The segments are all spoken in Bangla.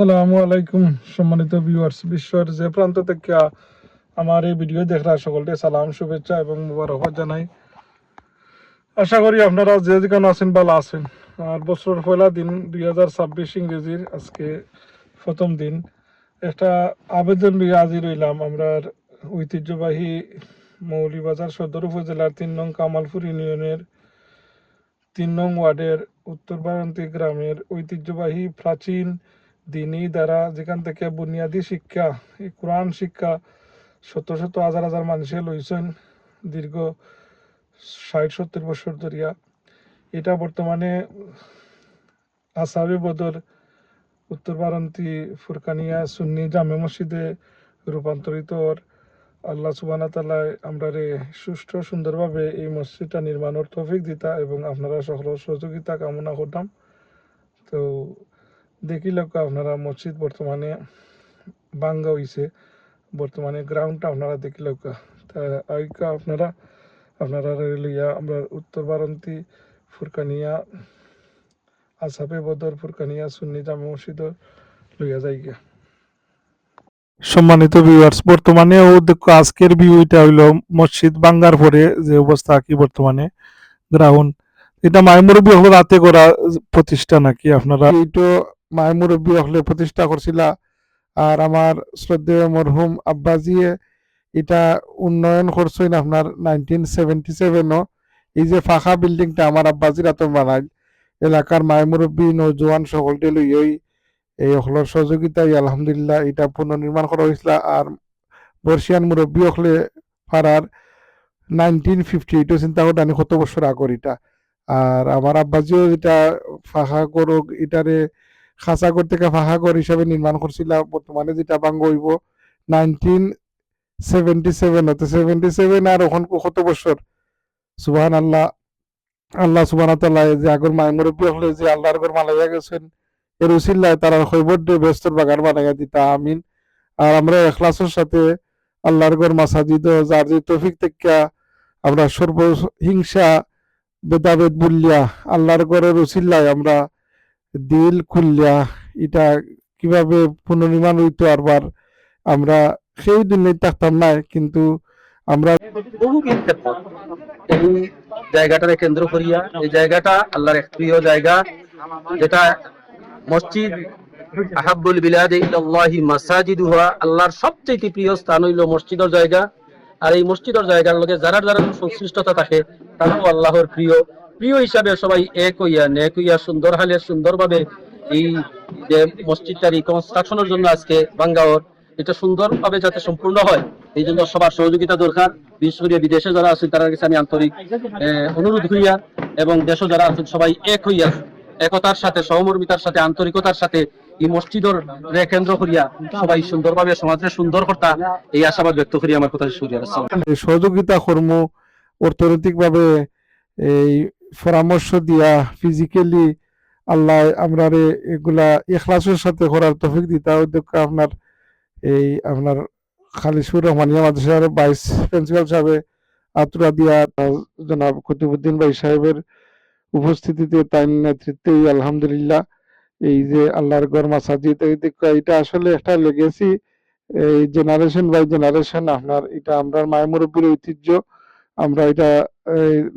আসসালামু আলাইকুম, সম্মানিত ভিউয়ার্স বিশ্বের যে প্রান্ত থেকে আমার এই ভিডিও দেখরা সকলকে সালাম, শুভেচ্ছা এবং মুবারকবাদ জানাই। আশা করি আপনারা যে যেখানে আছেন ভালো আছেন। আর বছর পয়লা দিন দুই হাজার ছাব্বিশ ইংরেজির আজকে প্রথম দিন। একটা আবেদন নিয়ে হাজির রইলাম আমরা ঐতিহ্যবাহী মৌলিবাজার সদর উপজেলার তিন নং কামালপুর ইউনিয়নের তিন নং ওয়ার্ডের উত্তর বারান্তি গ্রামের ঐতিহ্যবাহী প্রাচীন দিনী দ্বারা যেখান থেকে বুনিয়াদী শিক্ষা, এই কোরআন শিক্ষা শত শত হাজার হাজার মানুষে লইছেন দীর্ঘ ষাট, সত্তর বছর ধরিয়া। এটা বর্তমানে আসাবি বদর, উত্তর বারান্তি ফুরকানিয়া, সুন্নি জামে মসজিদে রূপান্তরিত ওর আল্লাহ সুবানা তালায় আমরা রে সুষ্ঠু সুন্দরভাবে এই মসজিদটা নির্মাণের তৌফিক দিতা এবং আপনারা সকল সহযোগিতা কামনা করতাম। তো দেখি লোক আপনারা মসজিদ বর্তমানে বাঙ্গা হইছে। বর্তমানে গ্রাউন্ডটা আপনারা দেখি লোক। তা আইকা আপনারা আপনারা লইয়া আমরা উত্তর বারান্তি ফুরকানিয়া আসাবে বদর ফুরকানিয়া সুন্নি জামে মসজিদ লইয়া যাই গিয়া সম্মানিত ভিউয়ার্স বর্তমানে ও দেখো আজকের ভিউটা হইল মসজিদ বাঙ্গার পরে যে অবস্থা কি বর্তমানে গ্রাউন্ড এটা মাইমুরব্বী হলো রাতে করা প্রতিষ্ঠা নাকি আপনারা এইটো মাইমুরব্বী হলে প্রতিষ্ঠা করছিলা। আর আমার শ্রদ্ধেয় মরহুম আব্বাজিয়ে এটা উন্নয়ন করছেন আপনার নাইনটিন সেভেন্টি সেভেনও এই যে ফাঁকা বিল্ডিংটা আমার আব্বাজির আতন বানাই এলাকার মাইমুরব্বী নৌজওয়ান সকলকে লইয়ই এই হলর সহযোগিতায় আলহামদুলিল্লাহ এটা পুনর্নির্মাণ করা হয়েছিল। আর বর্ষিয়ান মুরব্বী হলে পাড়ার নাইনটিন ফিফটি এইটও চিন্তা করতে আমি কত বছর আগর এটা। আর আমার আব্বাজিও এটা ফাঁকা করুক, এটারে খাঁচা ঘর থেকে ফাঁকা ঘর হিসাবে নির্মাণ করছিল। বর্তমানে যেটা বাঙ্গ হইব নাইনটিন সেভেন্টি সেভেন হতে সেভেন্টি সেভেন আর ওখান কত বছর? সুবাহান আল্লাহ আল্লাহ সুবাহ তাল্লাহ যে আগর মায় মুরব্বী হলে যে আল্লাহর ঘর মালাইয়া গেছেন, এর উসিল্লায় তারা খৈবর ডে ব্যস্তর বাগান বানাইয়া দিতা, আমিন। আর আমরা এখলাসের সাথে আল্লাহর ঘর মাসাজিদ, যার যে তৌফিক থেকে আমরা সর্ব হিংসা বেদাবেদ বললিয়া আল্লাহর ঘরের উসিল্লায় আমরা দিল খুললিয়া এটা কীভাবে পুনর্নির্মাণ হইতো আরবার, আমরা সেই দুর্নীতি থাকতাম না, কিন্তু আমরা ক্ষেত্র এই জায়গাটারে কেন্দ্র করিয়া, এই জায়গাটা আল্লাহর এক প্রিয় জায়গা, যেটা মসজিদ আহাব্বুল বিলাদ ইল্লাল্লাহি মাসাজিদুহা, আল্লাহর সবচেয়ে প্রিয় স্থান হইল মসজিদের জায়গা। আর এই মসজিদের জায়গার লগে যারা যারা সংশ্লিষ্টতা থাকে, তারাও আল্লাহর প্রিয়। প্রিয় হিসাবে সবাই এক হইয়া, নেক হইয়া, সুন্দর হালে সুন্দরভাবে এই যে মসজিদটার এই কনস্ট্রাকশনের জন্য আজকে বাঙ্গাওর এটা সুন্দরভাবে যাতে সম্পূর্ণ হয়, এই জন্য সবার সহযোগিতা দরকার। বিশেষ করে বিদেশে যারা আছেন তার কাছে আমি আন্তরিক অনুরোধ হইয়া এবং দেশে যারা আছেন, সবাই এক হইয়া, একতার সাথে, সহমর্মিতার সাথে, আন্তরিকতার সাথে এই মসজিদর কেন্দ্র করিয়া সবাই সুন্দরভাবে সমাজে সুন্দর কর্তা এই আশাবাদ ব্যক্ত করি। আমার কথা সহযোগিতা কর্ম অর্থনৈতিকভাবে এই পরামর্শ দিয়া ফিজিক্যালি আল্লাহ আমরা এগুলা এখলাসের সাথে করার তফিক দিতা উদ্যোগ আপনার এই আপনার খালিশুর রহমানিয়া মাদ্রাসার ভাইস প্রিন্সিপাল সাহেব আতুরা দিয়া জনাব কুতুবুদ্দিন ভাই সাহেবের উপস্থিতিতে তাই নেতৃত্বে আলহামদুলিল্লাহ। এই যে আল্লাহর গর মাসাজিদ এটা আসলে একটা লেগেছি এই জেনারেশন বাই জেনারেশন আপনার, এটা আমরা মায়ের মুরব্বীর ঐতিহ্য। আমরা এটা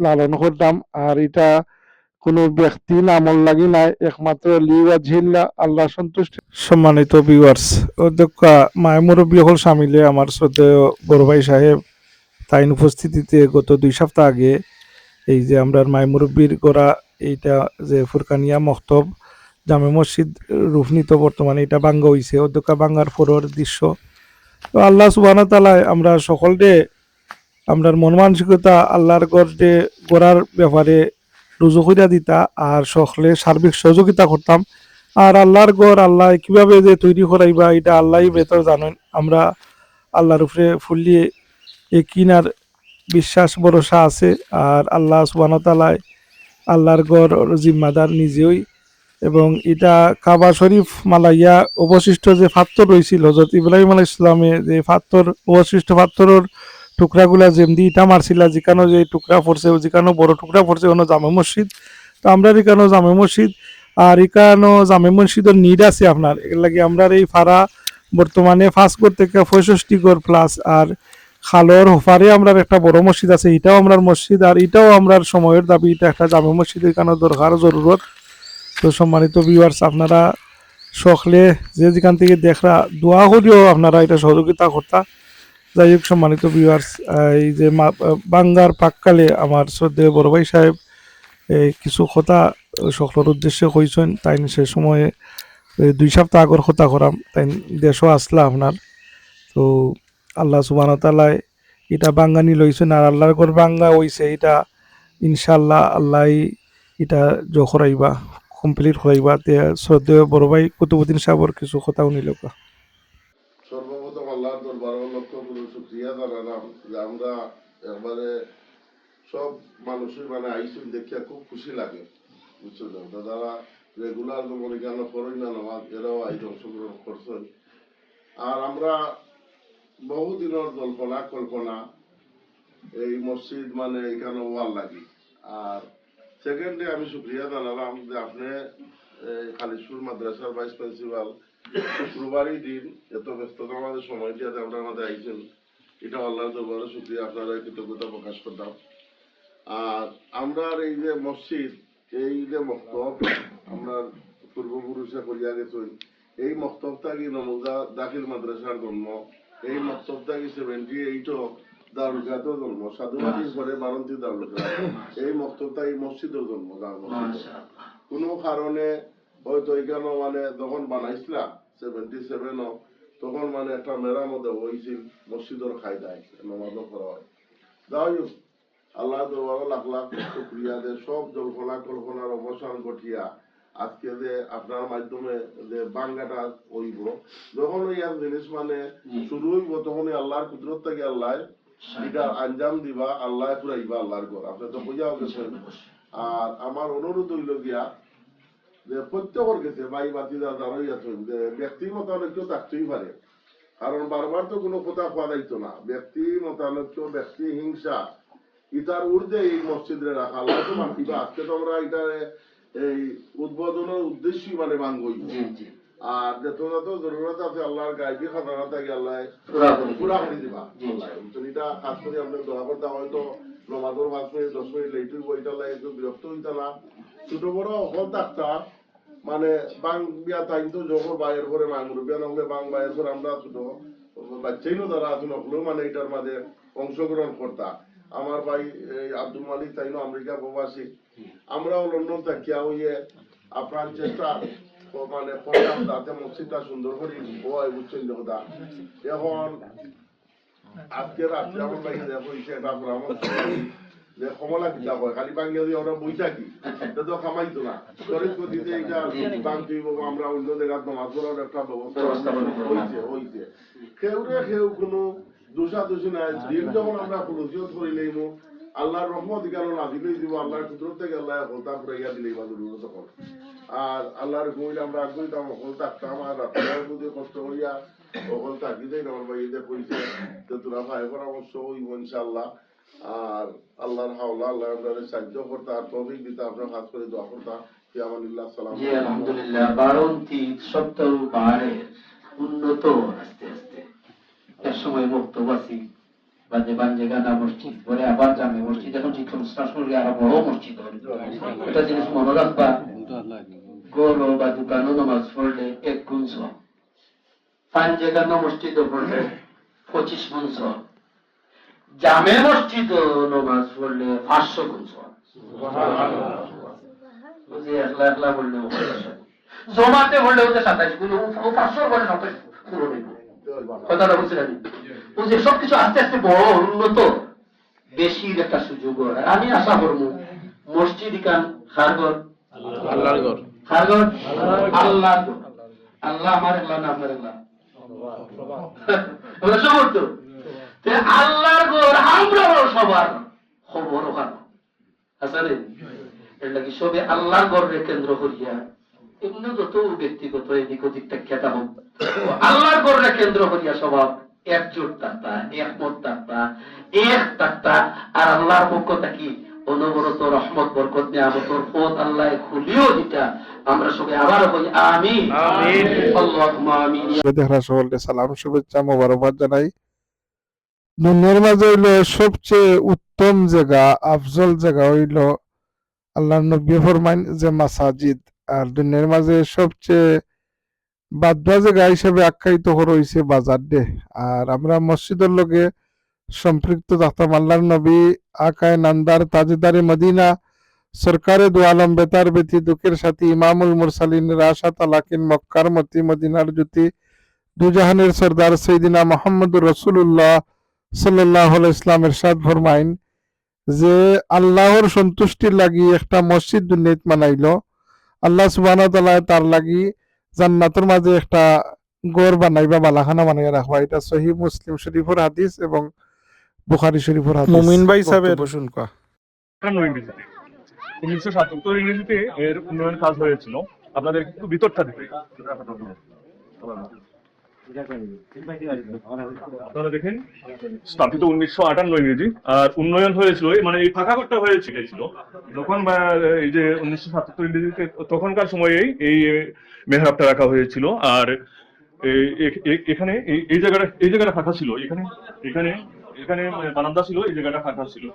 লালন করতাম আর এটা কোনো ব্যক্তি নামল লাগি নাই, একমাত্র লিওয়া ঝিল্লা আল্লাহ সন্তুষ্ট। সম্মানিত ভিউয়ার্স অধ্যক্ষ মায়ের মুরব্বী হল সামিলে আমার শ্রদ্ধেয় বড় ভাই সাহেব। তাইন উপস্থিতিতে গত দুই সপ্তাহ আগে এই যে আমরা মায়ের মুরব্বীর করা এইটা যে ফুরকানিয়া মক্তব, জামে মসজিদ রূপনীত বর্তমানে এটা বাঙ্গা হইছে। অধ্যক্ষা বাঙ্গার ফোরর দৃশ্য। তো আল্লাহ সুবাহ তালায় আমরা সকলকে আমরার মন মানসিকতা আল্লাহর গড়ে গড়ার ব্যাপারে রুজু কইরা দিতা আর সকলে সার্বিক সহযোগিতা করতাম। আর আল্লাহর গড় আল্লাহ কীভাবে যে তৈরি করাইবা, এটা আল্লাহই বেতর জানেন। আমরা আল্লাহর উপরে ফুললি এই কিনার বিশ্বাস, ভরসা আছে। আর আল্লাহ সুবাহ তালায় আল্লাহর গড় জিম্মাদার নিজেই। এবং এটা কাবা শরীফ মালাইয়া অবশিষ্ট যে পাত্র রয়েছিল হজরত ইব্রাহিম আলাহ ইসলামে যে পাত্র অবশিষ্ট পাত্রর টুকরাগুলা যেমনি ইটা মারছিলা, যেখানে যে টুকরা পড়ছে, যেখানে বড় টুকরা পড়ছে ওনো জামে মসজিদ। তো আমরা এখানে জামে মসজিদ, আর এখানো জামে মসজিদের নিড আছে আপনার। এর লাগে আমরা এই ফাড়া বর্তমানে ফার্স্ট গড় থেকে পঁয়ষট্টি গড় প্লাস আর খালর হোফারে আমরা একটা বড় মসজিদ আছে, এটাও আমরা মসজিদ, আর এটাও আমরা সময়ের দাবি, এটা একটা জামে মসজিদ এখানে দরকার জরুরত। তো সম্মানিত ভিউয়ার্স আপনারা সকলে যে যেখান থেকে দেখরা, দোয়া করিও আপনারা এটা সহযোগিতা করতা। যাই হোক, সম্মানিত ভিউয়ার্স এই যে বাঙ্গার পাককালে আমার শ্রদ্ধেয় বড় ভাই সাহেব কিছু কথা সকলের উদ্দেশ্যে কইছেন, তাই সে সময়ে দুই সপ্তাহ আগর কথা করাম, তাই দেশও আসলা আপনার। তো আল্লাহ সুবাহ তালায় এটা বাঙ্গানি লইছেন, আর আল্লাহর ঘর বাঙ্গা হইছে এটা ইনশাল্লাহ আল্লাহ এটা জ করাইবা কমপ্লিট করাইবা। তে শ্রদ্ধেয় বড় ভাই কুতুবুদ্দিন সাহেবর কিছু কথা উনি লোক সর্বপ্রথম আল্লাহর দরবারে লক্ষ করে শুক্রিয়া জানালাম যে আমরা একবারে সব মানুষের মানে আইসুন দেখিয়া খুব খুশি লাগে, বুঝছ দাদারা রেগুলার মনে কেন করেন না, নামাজ, এরাও আইজ অংশগ্রহণ করছেন আর আমরা বহুদিনের জল্পনা, কল্পনা, এই মসজিদ মানে এখানে ওয়াল লাগি। আর সেকেন্ডে আমি শুক্রিয়া জানালাম যে আপনি খালিশপুর মাদ্রাসার ভাইস প্রিন্সিপাল শুক্রবারই দিন, এত ব্যস্ততা আমাদের সময় দিয়ে আমরা আমাদের আইছেন। এটা আল্লাহ দরবারে শুক্রিয়া, আপনারা কৃতজ্ঞতা প্রকাশ করতাম আর আমরা এই যে মসজিদ, এই যে মক্তব, আমরা পূর্বপুরুষে করিয়া গেছেন এই মক্তবটা কি নমুদা দাখিল মাদ্রাসার জন্ম। এই মক্তবটা কি সেভেন্টি এইটও দারুলকাতেও জন্ম। সাধুবাদীর ঘরে বারন্তি দারুলকা এই মক্তবটা এই মসজিদের জন্ম কোনো কারণে হয়তো এখানে মানে যখন বানাইছিলা সেভেন্টি সেভেনও তখন মানে একটা মেরামত হয়েছিল মসজিদের খাইদায় নমাজ করা হয়। যাই হোক আল্লাহ লাখ লাখ শুক্রিয়া সব জল্পনা কল্পনার অবসান ঘটিয়া আজকে যে আপনার মাধ্যমে যে বাঙ্গাটা হইব যখন ওই এক জিনিস মানে শুরু হইব তখন আল্লাহর কুদরত থেকে আল্লাহ এটা আঞ্জাম দিবা আল্লাহ পুরাইবা আল্লাহর ঘর। আপনি তো বোঝাও গেছেন। আর আমার অনুরোধ হইল গিয়া যে প্রত্যেকের কাছে ভাই বাতি দাঁড়াই আছেন যে ব্যক্তি মতানৈক্য থাকতেই পারে। কারণ বারবার তো কোনো কথা খোয়া যাইতো না। ব্যক্তি মতানৈক্য ব্যক্তি হিংসা ইটার ঊর্ধ্বে এই মসজিদে রাখা। আল্লাহ তো মানতিবা আজকে তো আমরা এটা এই উদ্বোধনের উদ্দেশ্যই মানে মানবই। আর যত জরুরত আছে আল্লাহর গাইবি খাজানা থাকে আল্লাহ পুরা করে দিবা। এটা কাজ করে আপনার দোয়া করতে হয়তো নমাজের পাঁচ মিনিট দশ মিনিট লেট হইব এটা লাগে, একটু বিরক্ত হইতা না। ছোট বড় অকল ডাক্তার মানে বাং বিয়া টাইম তো যখন বাইরের করে মাং রুবিয়া নহলে বাং বাইরের করে আমরা ছোট। বাচ্চাই নো তারা আছে নহলেও মানে এটার মাঝে অংশগ্রহণ করতা। আমার ভাই আব্দুল মালিক তাইনো আমেরিকা প্রবাসী। আমরাও লন্ডন থাকিয়া হইয়ে আপনার চেষ্টা মানে করলাম যাতে মসজিদটা সুন্দর করে বুঝছেন যে কথা এখন আজকে রাত্রে আমার ভাই দেখো ইসে একটা পরামর্শ যে কমলা কিতা কয় খালি বাঙ্গিয়া দিয়ে ওরা থাকি এটা তো খামাইতো না। শরীর গতিতে এটা বাংতি আমরা অন্য জায়গায় নামাজ পড়ার একটা ব্যবস্থা হইছে হইছে। কেউরে কেউ কোনো দোষা দোষী নাই। দিন যখন আমরা ফলসিয়ত করি লইব আল্লাহর রহমত কেন না দিলেই দিব? আল্লাহর কুদরত থেকে আল্লাহ হলতা ফুরাইয়া দিলেই বা দূর তখন। আর আল্লাহর কইলে আমরা আগুইতাম হল থাকতাম আর রাত্রে কষ্ট করিয়া হল থাকি দেই আমার এদের কইছে। তো তোরা ভাই পরামর্শ হইব ইনশাআল্লাহ। আর আল্লাহর হাওলা আল্লাহ আপনাদের সাহায্য করতা আর তৌফিক দিতা আপনার হাত করে দোয়া করতা। কি আমানিল্লাহ সালাম জি আলহামদুলিল্লাহ বারন্তি সপ্তাহ বাড়ে উন্নত আস্তে আস্তে এক সময় আছি বাজে বাঞ্জে গানা মসজিদ পরে আবার জামে মসজিদ এখন কনস্ট্রাকশন করে আরও বড় মসজিদ হবে এটা জিনিস মনে রাখবা গরো বা দোকানও নামাজ পড়লে এক গুণ সব পাঁচ জায়গা মসজিদ পড়লে পঁচিশ গুণ সব জামে মসজিদ নামাজ পড়লে পাঁচশো গুণ সব বুঝি একলা একলা বললে জমাতে বললে ওদের সাতাইশ গুণ পাঁচশো বলে সাতাইশ কথাটা বুঝলেন বুঝে সবকিছু আস্তে আস্তে বড় উন্নত। বেশির একটা সুযোগ আমি আশা করব মসজিদ কান খারগর ঘর? খারগর আল্লাহ আল্লাহ আমার একলা না আপনার একলা? সবর তো। আল্লাহর ঘর আমরাও সবার খবর ওখানে। আসলে এর লাগি সবে আল্লাহর ঘরে কেন্দ্র করিয়া? এমনি যত ব্যক্তিগত এদিক ওদিক হোক আল্লাহর ঘরে কেন্দ্র করিয়া স্বভাব একজোট থাকতা একমত থাকতা এক থাকতা আর আল্লাহর পক্ষ থাকি অনবরত রহমত বরকত নিয়ামতর পথ আল্লাহ খুলিও দিতা। আমরা সবাই আবার বলি আমিন। আমিন। আল্লাহুম্মা আমিন। দেখরা সকলকে সালাম শুভেচ্ছা মোবারকবাদ জানাই। দুনিয়ার মাঝে হইল সবচেয়ে উত্তম জায়গা আফজল জায়গা হইল আল্লাহ নবী ফরমাইন যে মাসাজিদ। আর দুনিয়ার মাঝে সবচেয়ে বাদবা জায়গা হিসেবে আখ্যায়িত হয়েছে বাজার ডে আর আমরা মসজিদের লগে সম্পৃক্ত থাকতাম মাল্লার নবী আকায় নান্দার তাজেদারে মদিনা, সরকারে দু আলম বেতার বেতি দুঃখের সাথী ইমামুল মুরসালিন রাশা তালাকিন মক্কার মতি মদিনার জ্যোতি দুজাহানের সর্দার সৈদিনা মোহাম্মদুর রসুল্লাহ সাল্লাহ ইসলামের সাদ ফরমাইন যে আল্লাহর সন্তুষ্টির লাগি একটা মসজিদ দুর্নীত মানাইলো। আল্লাহ সুবাহ তার লাগি জান্নাতের মাঝে একটা গড় বানাইবা, বালাখানা বানাইয়া রাখবা। এটা সহি মুসলিম শরীফর হাদিস এবং বুখারি শরীফর হাদিস। মুমিন ভাই সাহেবের- বক্তব্য শুনকা আটান্ন ইংরেজিতে উনিশশো সাতাত্তর ইংরেজিতে এর উন্নয়ন কাজ হয়েছিল। আপনাদের একটু ভিতরটা দিতে আপনারা দেখেন স্থাপিত উনিশশো আটান্ন ইংরেজি। আর উন্নয়ন হয়েছিল মানে এই ফাঁকা ঘরটা হয়েছিল যখন এই যে উনিশশো সাতাত্তর ইংরেজিতে তখনকার সময়েই এই মেহরাবটা রাখা হয়েছিল। আর এখানে এই- এই জায়গাটা এই জায়গাটা ফাঁকা ছিল। এখানে এখানে এখানে বারান্দা ছিল এই জায়গাটা ফাঁকা ছিল।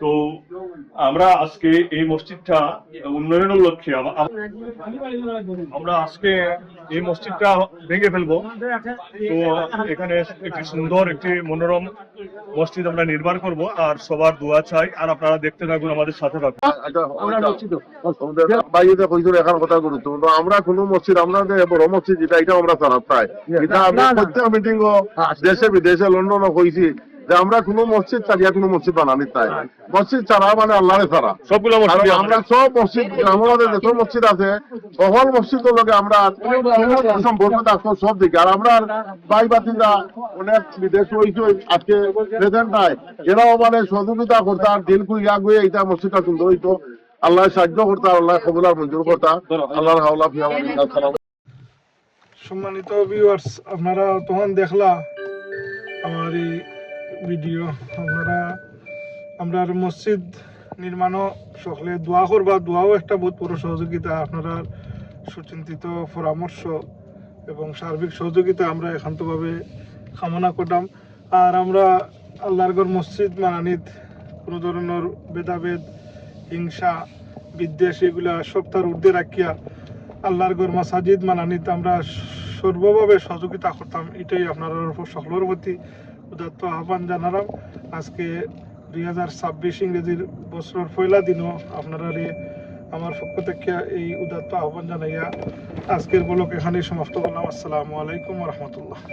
তো আমরা আজকে এই মসজিদটা উন্নয়নের লক্ষ্যে আম- আম- আমরা আজকে এই মসজিদটা ভেঙে ফেলব। তো এখানে একটি সুন্দর একটি মনোরম মসজিদ আমরা নির্মাণ করব আর সবার দোয়া চাই আর আপনারা দেখতে থাকুন আমাদের সাথে থাকুন। এখন কথা গুরুত্বপূর্ণ আমরা কোন মসজিদ আমরা বড় মসজিদ যেটা এটা আমরা চালাত চাই এটা আমি প্রত্যেক মিটিং দেশে বিদেশে লন্ডন কইছি যে আমরা কোন মসজিদ চালিয়া কোন মসজিদ বানানি চাই মসজিদ ছাড়া মানে আল্লাহরে ছাড়া। সবগুলো মসজিদ আমরা সব মসজিদ আমাদের যত মসজিদ আছে সকল মসজিদের লগে আমরা সম্পর্ক থাকতো সব দিকে। আর আমরা ভাই বাতিরা অনেক বিদেশ হয়েছে আজকে প্রেজেন্ট নাই। এরাও মানে সহযোগিতা করতাম দিল কুইয়া গুয়ে এটা মসজিদটা সুন্দর হইতো। আল্লাহ সাহায্য করতা আল্লাহ কবুলার মঞ্জুর করতা। আল্লাহর হাওলা ফিয়া সম্মানিত ভিউয়ার্স আপনারা তখন দেখলা আমার এই ভিডিও আপনারা আমরা মসজিদ নির্মাণও সকলে দোয়া করবা। দোয়াও একটা বহুত বড় সহযোগিতা, আপনারা সুচিন্তিত পরামর্শ এবং সার্বিক সহযোগিতা আমরা একান্তভাবে কামনা করতাম আর আমরা আল্লাহর গড় মসজিদ, মানানিত কোনো ধরনের ভেদাভেদ, হিংসা, বিদ্বেষ এগুলা সব তার ঊর্ধ্বে রাখিয়া আল্লাহর গড় মাসাজিদ, মানানিত আমরা সর্বভাবে সহযোগিতা করতাম। এটাই আপনার সকলের প্রতি উদাত্ত আহ্বান জানালাম। আজকে দুই হাজার ছাব্বিশ ইংরেজির বছরের পয়লা দিনও আপনারা আমার পক্ষ থেকে এই উদাত্ত আহ্বান জানাইয়া আজকের বলক এখানেই সমাপ্ত করলাম। আসসালামু আলাইকুম রহমতুল্লাহ।